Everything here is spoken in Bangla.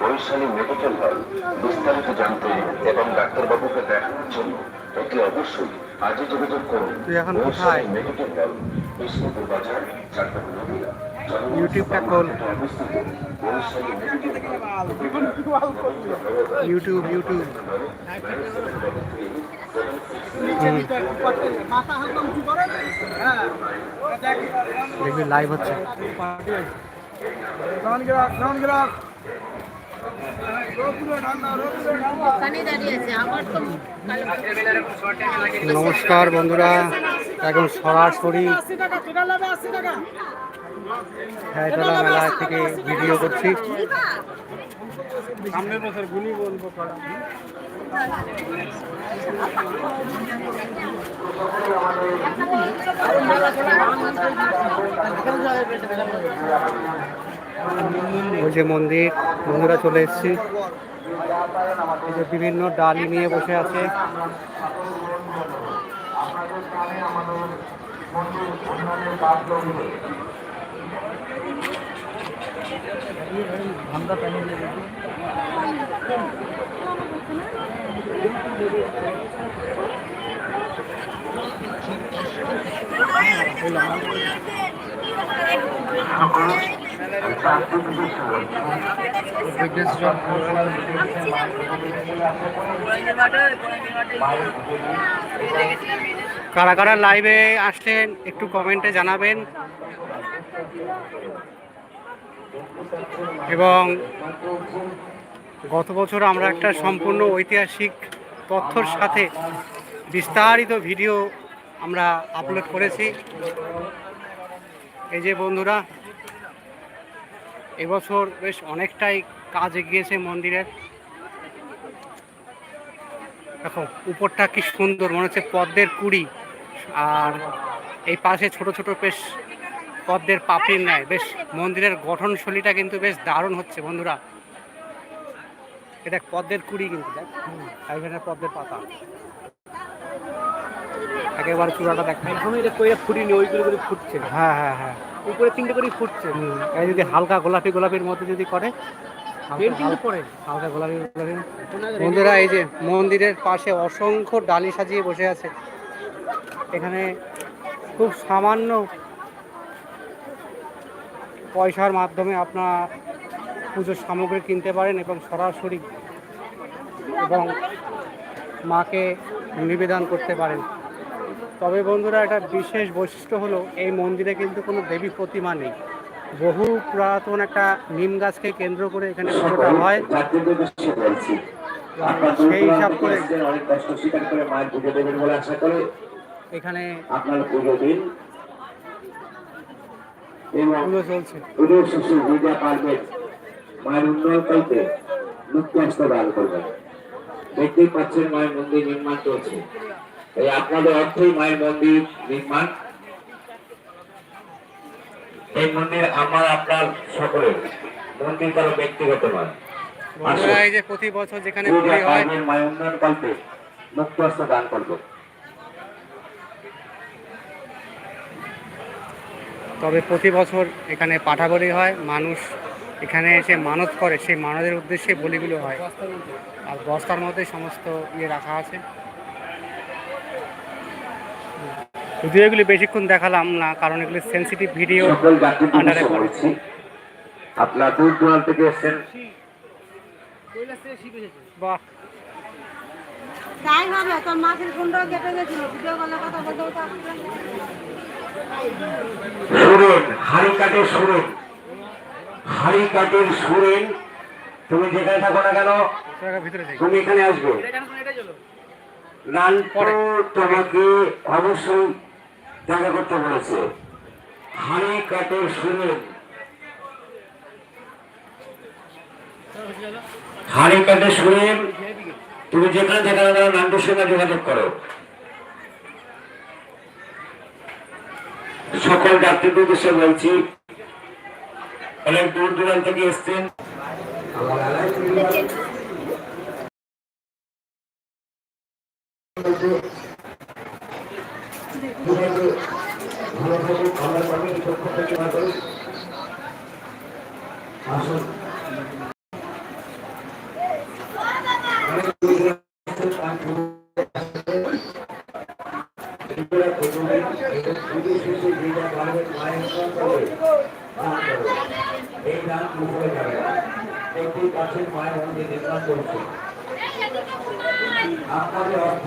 বৈশালী মেডিকেল হল বিস্তারিত জানতে এবং ডাক্তারবাবুকে দেখানোর জন্য অতি অবশ্যই আজই যোগাযোগ করুন। তুই এখন বৈশালী কোথায়? মেডিকেল হল বিষ্ণুপুর বাজার ইউটিউবটা খোল। হল। YouTube YouTube. দেখবি লাইভ হচ্ছে। কালো নমস্কার বন্ধুরা এখন সরাসরি খেলাধুলা মেলা থেকে ভিডিও করছি। সামনের বছর গুলি বলব যে মন্দির বন্ধুরা চলে এসেছি। বিভিন্ন ডালি নিয়ে বসে আছে। কারা কারা লাইভে আসলেন একটু কমেন্টে জানাবেন। এবং গত বছর আমরা একটা সম্পূর্ণ ঐতিহাসিক তথ্যর সাথে বিস্তারিত ভিডিও আমরা আপলোড করেছি। এই যে বন্ধুরা এবছর বেশ অনেকটাই কাজ এগিয়েছে মন্দিরের দেখো উপরটা কি সুন্দর মনে হচ্ছে পদ্মের কুড়ি। আর এই পাশে ছোট ছোট বেশ পদ্মের পাপড়ির নেয় বেশ মন্দিরের গঠনশৈলীটা কিন্তু বেশ দারুণ হচ্ছে বন্ধুরা। এটা পদ্মের কুড়ি কিন্তু দেখ। পদ্মের পাতা। একেবারে চূড়াটা দেখাই এখন এটা কইরা ফুটিনি ওইগুলো করে ফুটছে। হ্যাঁ হ্যাঁ হ্যাঁ। উপরে তিনটে করে ফুটছে। এই যদি হালকা গোলাপি গোলাপির মধ্যে যদি করে হালকা- হালকা গোলাপি গোলাপি। বন্ধুরা এই যে মন্দিরের পাশে অসংখ্য ডালি সাজিয়ে বসে আছে। এখানে খুব সামান্য পয়সার মাধ্যমে আপনার পুজোর সামগ্রী কিনতে পারেন এবং সরাসরি এবং মাকে নিবেদন করতে পারেন। তবে বন্ধুরা একটা বিশেষ বৈশিষ্ট্য হলো এই মন্দিরে কিন্তু কোনো দেবী প্রতিমা নেই। বহু পুরাতন একটা নিম গাছকে কেন্দ্র করে এখানে পুজোটা হয়। সেই হিসাব করে অনেক কষ্ট স্বীকার করে মায়ের পুজো দেবেন বলে আশা করে এখানে আপনার পুজো দিন। এবং পুজো চলছে। পুজোর শেষে পূজা পারবেন মায়ের উন্নয়ন করতে মুক্তি আসতে দান করবেন দেখতেই পাচ্ছেন মায়ের মন্দির নির্মাণ চলছে। এই আপনাদের অর্থেই মায়ের মন্দির নির্মাণ। এই মন্দির আমার আপনার সকলের। মন্দির কারও ব্যক্তিগত নয়। বন্ধুরা এই যে প্রতি বছর যেখানে পুজো হয় মায়ের উন্নয়ন কল্পে মুক্তি দান করবেন তবে প্রতি বছর এখানে পাঠাবলি হয়। মানুষ এখানে এসে মানত করে সেই মানতের উদ্দেশ্যে বলিগুলো হয়। আর বস্তার মধ্যে সমস্ত ইয়ে রাখা আছে। যদিও এগুলি বেশিক্ষণ দেখালাম না কারণ এগুলি সেন্সিটিভ ভিডিও আন্ডারে পড়ে আপনার দূর দূরান্ত থেকে এসছেন। বাহ। তাই হবে তোর মাছের ফোনটাও কেটে গেছিল ভিডিও কলে কথা বলতে। সুরেন হাড়ি কাঠের সুরেন হাড়ি কাঠের সুরেন তুমি যেখানে থাকো না কেন জায়গা ভিতরে যাই তুমি এখানে আসবে। রানপুর তোমাকে অবশ্যই দেখা করতে বলেছে। হাড়ি কাঠের সুরেন হাড়ি কাঠের সুরেন তুমি যেখানে যেখানে দাও নান্টুর সঙ্গে যোগাযোগ করো। সকল যাত্রীদের উদ্দেশ্যে বলছি, অনেক দূর দূরান্ত থেকে এসছেন। দান উপরে যাবে প্রত্যেক পাশের মায়ের মন্দির নির্মাণ করছে আপনাদের অর্থ